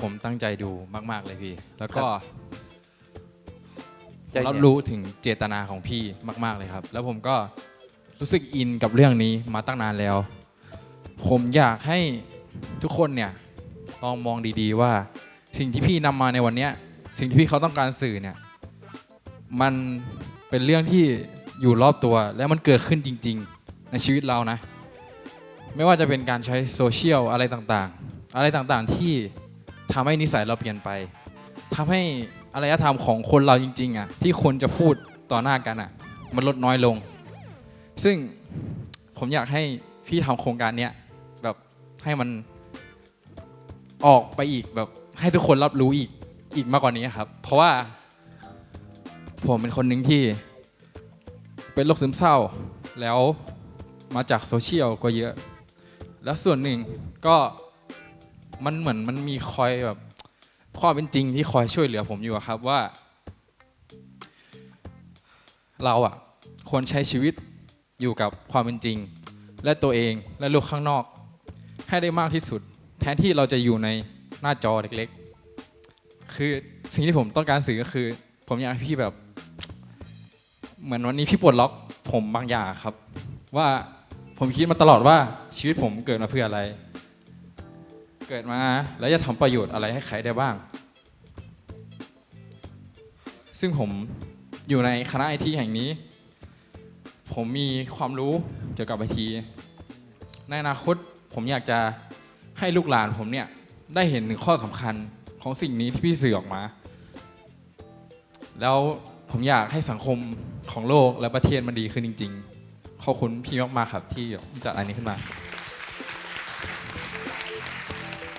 ผมตั้งใจดูมาก ๆ เลยพี่ แล้วก็ใจผมเย็น รับรู้ถึงเจตนาของพี่มาก ๆเลยครับ แล้วผมก็รู้สึกอินกับเรื่องนี้มาตั้งนานแล้ว ผมอยากให้ทุกคนเนี่ยลองมองดีๆว่า สิ่งที่พี่นำมาในวันเนี้ยสิ่งที่พี่เขาต้องการสื่อเนี่ยมันเป็นเรื่องที่อยู่รอบตัวและมันเกิดขึ้นจริง ๆ ในชีวิตเรานะ ไม่ว่าจะเป็นการใช้โซเชียลอะไรต่างๆ อะไรต่างๆที่ทำให้นิสัยเราเปลี่ยนไปทำให้อารยธรรมของคนเราจริงๆอะที่คนจะพูดต่อหน้ากันอะมันลดน้อยลง ซึ่งผมอยากให้พี่ทำโครงการเนี้ยแบบให้มันออกไปอีกแบบให้ทุกคนรับรู้อีกอีกมากกว่านี้ครับ เพราะว่า ผมเป็นคนหนึ่งที่เป็นโรคซึมเศร้า แล้วมาจากโซเชียลก็เยอะ แล้วส่วนหนึ่งก็ มันเหมือนมันมีคอยแบบความเป็นจริงที่คอยช่วยเหลือผมอยู่ครับว่า เราอะควรใช้ชีวิตอยู่กับความเป็นจริง และตัวเองและโลกข้างนอก ให้ได้มากที่สุด แทนที่เราจะอยู่ในหน้าจอเล็กๆ คือสิ่งที่ผมต้องการสื่อก็คือ ผมอยากให้พี่แบบ เหมือนวันนี้พี่ปลดล็อกผมบางอย่างครับ ว่าผมคิดมาตลอดว่าชีวิตผมเกิดมาเพื่ออะไร เกิดมาแล้วจะทำประโยชน์อะไรให้ใครได้บ้าง ซึ่งผมอยู่ในคณะไอทีแห่งนี้ ผมมีความรู้เกี่ยวกับไอทีในอนาคตผมอยากจะให้ลูกหลานผมเนี่ยได้เห็นถึงข้อสำคัญของสิ่งนี้ที่พี่สื่อออกมา แล้วผมอยากให้สังคมของโลกและประเทศมันดีขึ้นจริง ๆ ขอบคุณพี่มากๆครับที่จัดอันนี้ขึ้นมา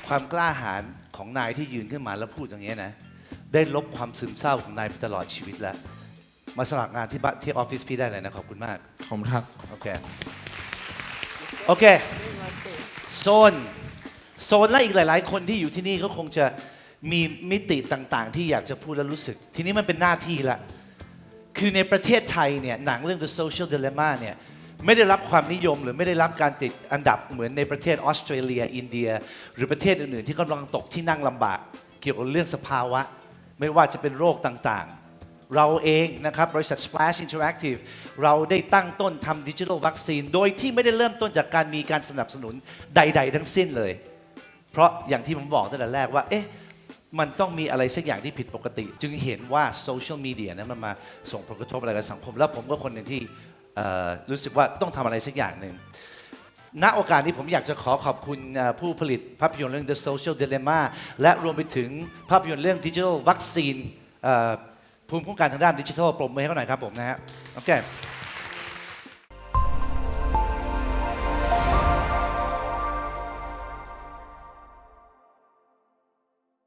ความกล้าหาญของนายที่ยืนขึ้นมาแล้วพูดอย่างนี้ยนะ ได้ลบความซึมเศร้าของนายไปตลอดชีวิตแล้ว มาสมัครงานที่บ้านที่ออฟฟิศพี่ได้เลยนะ ขอบคุณมากขอบคุณครับโอเค โอเค โซน โซนและอีกหลาย ๆ คนที่อยู่ที่นี่ก็คงจะมีมิติต่าง ๆ ที่อยากจะพูดและรู้สึก ทีนี้มันเป็นหน้าที่ละ คือในประเทศไทยเนี่ย หนังเรื่อง The Social Dilemma เนี่ย ไม่ได้รับความนิยม หรือไม่ได้รับการติดอันดับเหมือนในประเทศออสเตรเลีย อินเดีย หรือประเทศอื่นๆ ที่กำลังตกที่นั่งลำบาก เกี่ยวกับเรื่องสภาวะ ไม่ว่าจะเป็นโรคต่างๆ เราเองนะครับบริษัท Splash Interactive เราได้ตั้งต้นทำดิจิทัลวัคซีน โดยที่ไม่ได้เริ่มต้นจากการมีการสนับสนุนใด ๆ ทั้งสิ้นเลย เพราะอย่างที่ผมบอกตั้งแต่แรกว่าเอ๊ะมันต้องมีอะไรสักอย่างที่ผิดปกติ จึงเห็นว่าโซเชียลมีเดียนั้นมันมาส่งผลกระทบอะไรกับสังคม แล้วผมก็คนหนึ่งที่ รู้สึกว่าต้องทำอะไรสักอย่างหนึ่งณโอกาสนี้ผมอยากจะขอขอบคุณผู้ผลิตภาพยนตร์เรื่อง The Social Dilemma และรวมไปถึงภาพยนตร์เรื่อง Digital Vaccine ภูมิคุ้มกันทางด้านดิจิทัลปรบมือให้เขาหน่อยครับผมนะฮะโอเค